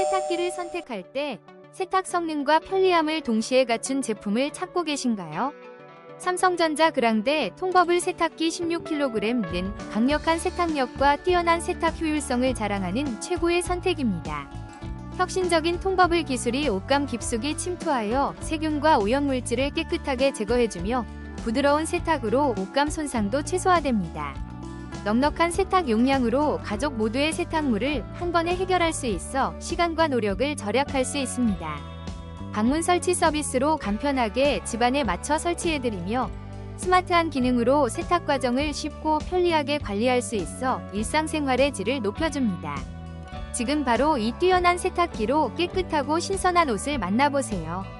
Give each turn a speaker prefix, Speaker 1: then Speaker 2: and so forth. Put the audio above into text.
Speaker 1: 세탁기를 선택할 때 세탁 성능과 편리함을 동시에 갖춘 제품을 찾고 계신가요? 삼성전자 그랑데 통버블 세탁기 16kg는 강력한 세탁력과 뛰어난 세탁 효율성을 자랑하는 최고의 선택입니다. 혁신적인 통버블 기술이 옷감 깊숙이 침투하여 세균과 오염물질을 깨끗하게 제거해주며 부드러운 세탁으로 옷감 손상도 최소화됩니다. 넉넉한 세탁 용량으로 가족 모두의 세탁물을 한 번에 해결할 수 있어 시간과 노력을 절약할 수 있습니다. 방문 설치 서비스로 간편하게 집안에 맞춰 설치해드리며 스마트한 기능으로 세탁 과정을 쉽고 편리하게 관리할 수 있어 일상생활의 질을 높여줍니다. 지금 바로 이 뛰어난 세탁기로 깨끗하고 신선한 옷을 만나보세요.